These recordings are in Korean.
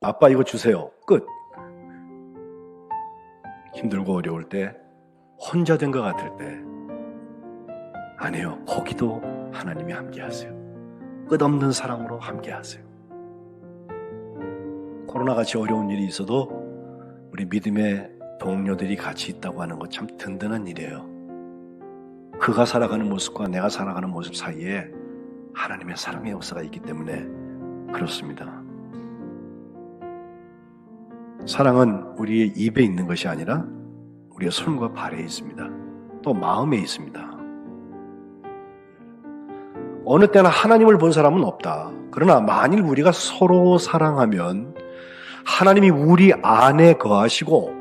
아빠 이거 주세요. 끝. 힘들고 어려울 때, 혼자 된 것 같을 때, 아니요. 거기도 하나님이 함께 하세요. 끝없는 사랑으로 함께 하세요. 코로나 같이 어려운 일이 있어도 우리 믿음의 동료들이 같이 있다고 하는 것 참 든든한 일이에요. 그가 살아가는 모습과 내가 살아가는 모습 사이에 하나님의 사랑의 역사가 있기 때문에 그렇습니다. 사랑은 우리의 입에 있는 것이 아니라 우리의 손과 발에 있습니다. 또 마음에 있습니다. 어느 때나 하나님을 본 사람은 없다. 그러나 만일 우리가 서로 사랑하면 하나님이 우리 안에 거하시고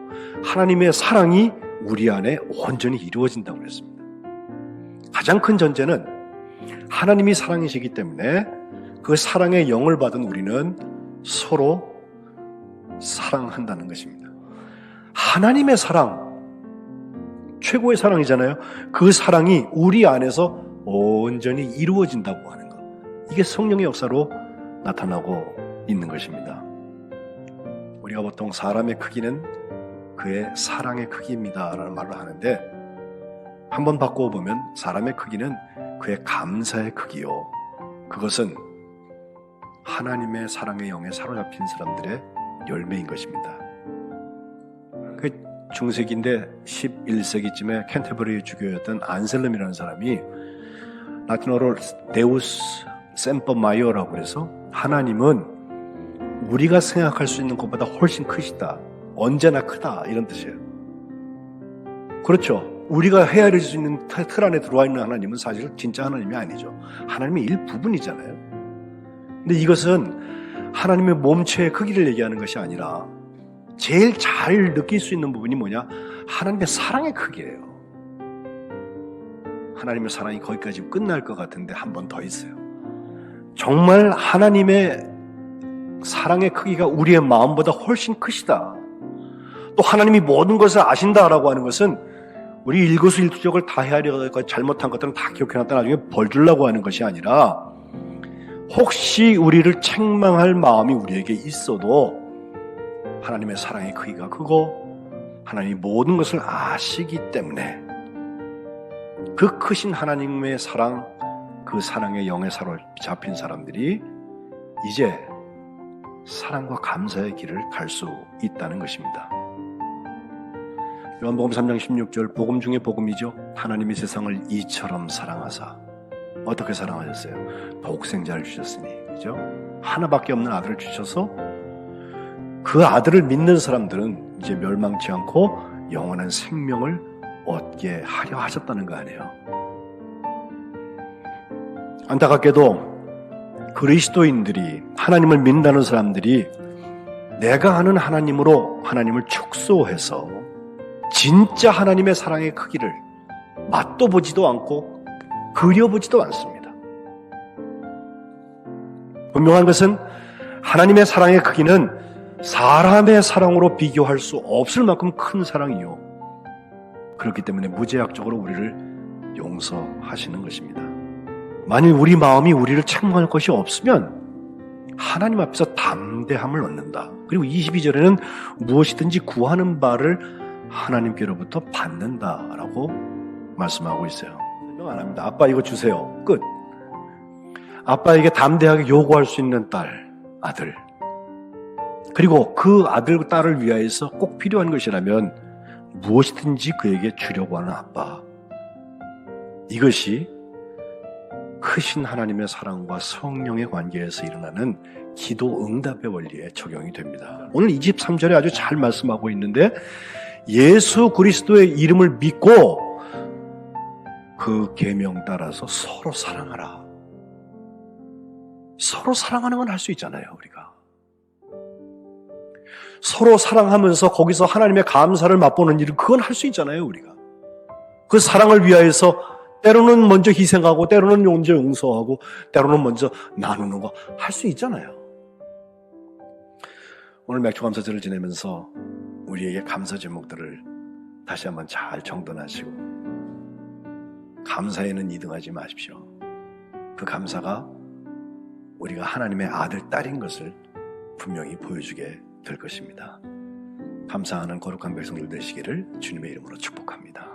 하나님의 사랑이 우리 안에 온전히 이루어진다고 그랬습니다. 가장 큰 전제는 하나님이 사랑이시기 때문에 그 사랑의 영을 받은 우리는 서로 사랑한다는 것입니다. 하나님의 사랑, 최고의 사랑이잖아요. 그 사랑이 우리 안에서 온전히 이루어진다고 하는 것. 이게 성령의 역사로 나타나고 있는 것입니다. 우리가 보통 사람의 크기는 그의 사랑의 크기입니다. 라는 말을 하는데 한번 바꾸어 보면 사람의 크기는 그의 감사의 크기요. 그것은 하나님의 사랑의 영에 사로잡힌 사람들의 열매인 것입니다. 그 중세기인데 11세기쯤에 캔터버리 주교였던 안셀름이라는 사람이 라틴어로 데우스 셈퍼 마이어라고 그래서 하나님은 우리가 생각할 수 있는 것보다 훨씬 크시다. 언제나 크다. 이런 뜻이에요. 그렇죠. 우리가 헤아릴 수 있는 틀 안에 들어와 있는 하나님은 사실 진짜 하나님이 아니죠. 하나님의 일부분이잖아요. 근데 이것은 하나님의 몸체의 크기를 얘기하는 것이 아니라 제일 잘 느낄 수 있는 부분이 뭐냐? 하나님의 사랑의 크기예요. 하나님의 사랑이 거기까지 끝날 것 같은데 한 번 더 있어요. 정말 하나님의 사랑의 크기가 우리의 마음보다 훨씬 크시다. 또 하나님이 모든 것을 아신다라고 하는 것은 우리 일거수일투족을 다 헤아려가 잘못한 것들은 다 기억해놨다 나중에 벌 주려고 하는 것이 아니라 혹시 우리를 책망할 마음이 우리에게 있어도 하나님의 사랑의 크기가 크고 하나님이 모든 것을 아시기 때문에 그 크신 하나님의 사랑, 그 사랑의 영에 사로잡힌 사람들이 이제 사랑과 감사의 길을 갈 수 있다는 것입니다. 요한복음 3장 16절 복음 중에 복음이죠. 하나님이 세상을 이처럼 사랑하사 어떻게 사랑하셨어요? 독생자를 주셨으니 그죠? 하나밖에 없는 아들을 주셔서 그 아들을 믿는 사람들은 이제 멸망치 않고 영원한 생명을 얻게 하려 하셨다는 거 아니에요. 안타깝게도 그리스도인들이 하나님을 믿는다는 사람들이 내가 아는 하나님으로 하나님을 축소해서 진짜 하나님의 사랑의 크기를 맛도 보지도 않고 그려보지도 않습니다. 분명한 것은 하나님의 사랑의 크기는 사람의 사랑으로 비교할 수 없을 만큼 큰 사랑이요. 그렇기 때문에 무제약적으로 우리를 용서하시는 것입니다. 만일 우리 마음이 우리를 책망할 것이 없으면 하나님 앞에서 담대함을 얻는다. 그리고 22절에는 무엇이든지 구하는 바를 하나님께로부터 받는다라고 말씀하고 있어요. 설명 안 합니다. 아빠 이거 주세요. 끝. 아빠에게 담대하게 요구할 수 있는 딸, 아들. 그리고 그 아들, 딸을 위하여서 꼭 필요한 것이라면 무엇이든지 그에게 주려고 하는 아빠. 이것이 크신 하나님의 사랑과 성령의 관계에서 일어나는 기도 응답의 원리에 적용이 됩니다. 오늘 23절에 아주 잘 말씀하고 있는데 예수 그리스도의 이름을 믿고 그 계명 따라서 서로 사랑하라. 서로 사랑하는 건 할 수 있잖아요, 우리가. 서로 사랑하면서 거기서 하나님의 감사를 맛보는 일은 그건 할 수 있잖아요, 우리가. 그 사랑을 위하여서 때로는 먼저 희생하고, 때로는 먼저 용서하고, 때로는 먼저 나누는 거 할 수 있잖아요. 오늘 맥주 감사절을 지내면서 우리에게 감사 제목들을 다시 한번 잘 정돈하시고, 감사에는 이등하지 마십시오. 그 감사가 우리가 하나님의 아들, 딸인 것을 분명히 보여주게 될 것입니다. 감사하는 거룩한 백성들 되시기를 주님의 이름으로 축복합니다.